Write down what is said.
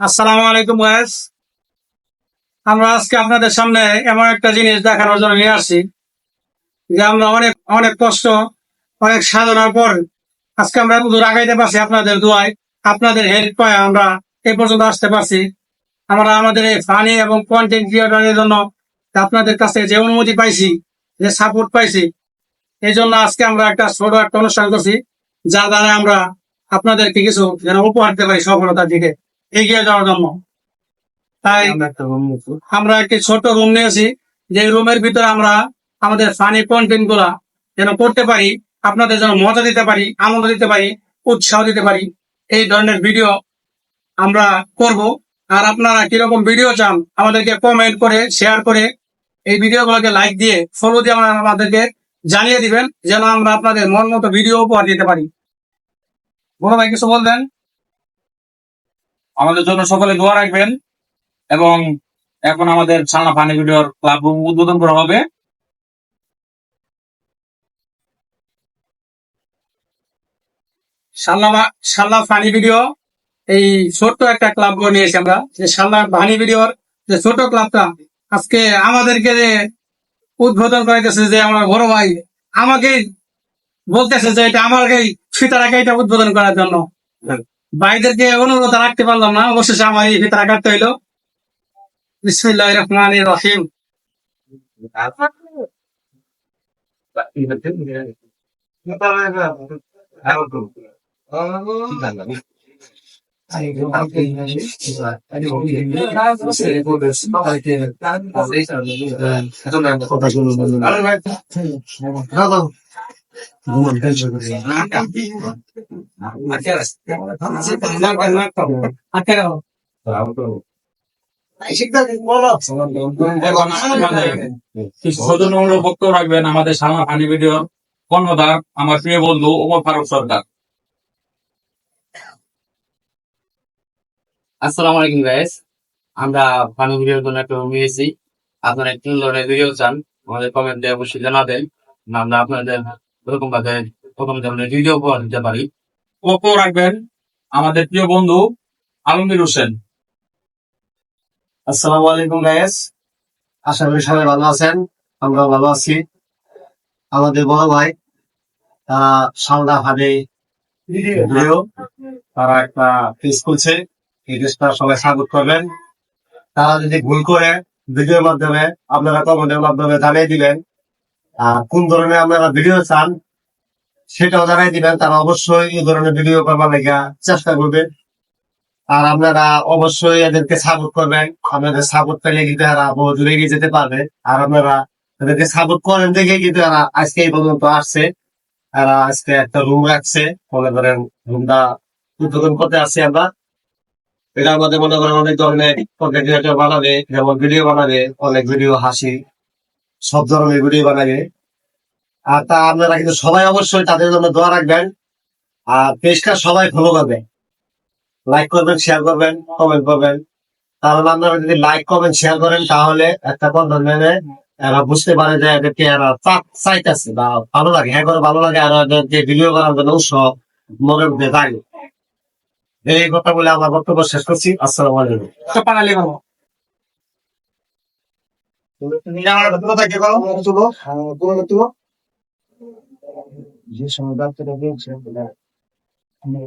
আসসালামু আলাইকুম ওয়াস আমরা আজকে আপনাদের সামনে এমন একটা জিনিস দেখানোর জন্য নিয়ে আসছি, যে আমরা অনেক অনেক কষ্ট, অনেক সাধনার পর আজকে আমরা দূর আগাইতে পারছি আপনাদের দোয়ায়। আপনাদের হেল্প পায় আমরা এই পর্যন্ত আসতে পারছি। আমরা আমাদের এই ফানি এবং কন্টেন্ট ক্রিয়েটরের জন্য আপনাদের কাছে যে অনুমতি পাইছি, যে সাপোর্ট পাইছি, এই জন্য আজকে আমরা একটা ছোট একটা অনুষ্ঠান করছি, যার দ্বারা আমরা আপনাদেরকে কিছু যেন উপহার দিতে পারি সফলতার দিকে। এগিয়ে যাওয়ার জন্য। তাই আমরা একটি ছোট রুম নিয়েছি। যে রুমের ভিতরে আমরা আমাদের ফানি কন্টেন্টগুলা যেন করতে পারি আপনাদের যেন মজা দিতে পারি আনন্দ দিতে পারি উৎসাহ দিতে পারি এই ধরনের ভিডিও আমরা করব। আর আপনারা কীরকম ভিডিও চান আমাদেরকে কমেন্ট করে শেয়ার করে এই ভিডিওগুলোকে লাইক দিয়ে ফলো দিয়ে আমাদেরকে জানিয়ে দিবেন যেন আমরা আপনাদের মন মতো ভিডিও উপহার দিতে পারি। বড় ভাই কিছু বলবেন? আমাদের জন্য সকলে দোয়া রাখবেন এবং এখন আমাদের ছানা পানি ভিডিওর ক্লাব উদ্বোধন করা হবে। শাল্লা ফানি ভিডিও, এই ছোট্ট একটা ক্লাব নিয়েছি আমরা। যে শাল্লা ফানি ভিডিওর যে ছোট ক্লাবটা, আজকে আমাদেরকে যে উদ্বোধন করাইতেছে যে আমার বড় ভাই আমাকে বলতেছে যে এটা আমাকেই ফিতার আগে এটা উদ্বোধন করার জন্য। ভাইদেরকে অনুরোধ রাখতে পারলাম না। অবশেষে আমার এই ফিতার কাটতে হইল। বিসমিল্লাহ রহমান রহিম। সৌজন্যমূলক রাখবেন আমাদের ছানা পানি ভিডিওর আমার প্রিয় বন্ধু ফারুক সরকার আসসালামু আলাইকুম গাইস আমরা ফানি ভিডিওর জন্য একটা রুম নিয়েছি। আপনারা একটু ধরনের ভিডিও চান, আমাদের কমেন্ট দিয়ে অবশ্যই জানাবেন। আমরা আপনাদের এরকম ভাবে প্রথম ধরনের ভিডিও উপহার দিতে পারি। বক্তব্য রাখবেন, আমাদের প্রিয় বন্ধু আলমগীর হোসেন। আসসালামু আলাইকুম গায়েস আশা করি সবাই ভালো আছেন আমরা ভালো আছি। আমাদের বড় ভাই সালদা ভাবে তারা একটা পেজ খুলছে, এই পেজটা সবাই সাপোর্ট করবেন। তারা যদি ভুল করে ভিডিওর মাধ্যমে, আপনারা কমেন্টের মাধ্যমে জানিয়ে দিবেন, আর কোন ধরনের আপনারা ভিডিও চান সেটাও জানাই দিবেন, তারা অবশ্যই এই ধরনের ভিডিও করবার লেগে চেষ্টা করবে। আর আপনারা অবশ্যই এদেরকে সাপোর্ট করবেন। আপনাদের সাপোর্ট পেলে কিন্তু এরা বহু দূরে এগিয়ে যেতে পারবে। আর আপনারা এদেরকে সাপোর্ট করেন দেখে কিন্তু এরা আজকে এই পর্যন্ত আসছে। এরা আজকে একটা রুম রাখছে। মনে করেন রুমটা উদ্বোধন করতে আসছি আমরা। এটার মধ্যে মনে করেন অনেক ধরনের কন্টেন্ট বানাবে, যেমন ভিডিও বানাবে, অনেক ভিডিও হাসি, সব ধরনের ভিডিও বানাবে। আর তা আপনারা কিন্তু সবাই অবশ্যই তাদের জন্য দোয়া রাখবেন। আর পেজটা সবাই ফলো করবেন। লাইক করবেন শেয়ার করবেন কমেন্ট করবেন। কারণ আপনারা যদি লাইক কমেন্ট শেয়ার করেন তাহলে একটা কন্টেন্ট মেনে এরা বুঝতে পারে যে এদেরকে এরা চাপ চাইতেছে বা ভালো লাগে। হ্যাঁ করে ভালো লাগে আর এদেরকে ভিডিও করার জন্য উৎসব মনের মধ্যে থাকে এই কথা বলে আমার বক্তব্য শেষ করছি। আসসালাম আলাইকুম। જે સંગાત રહે છે બધા અને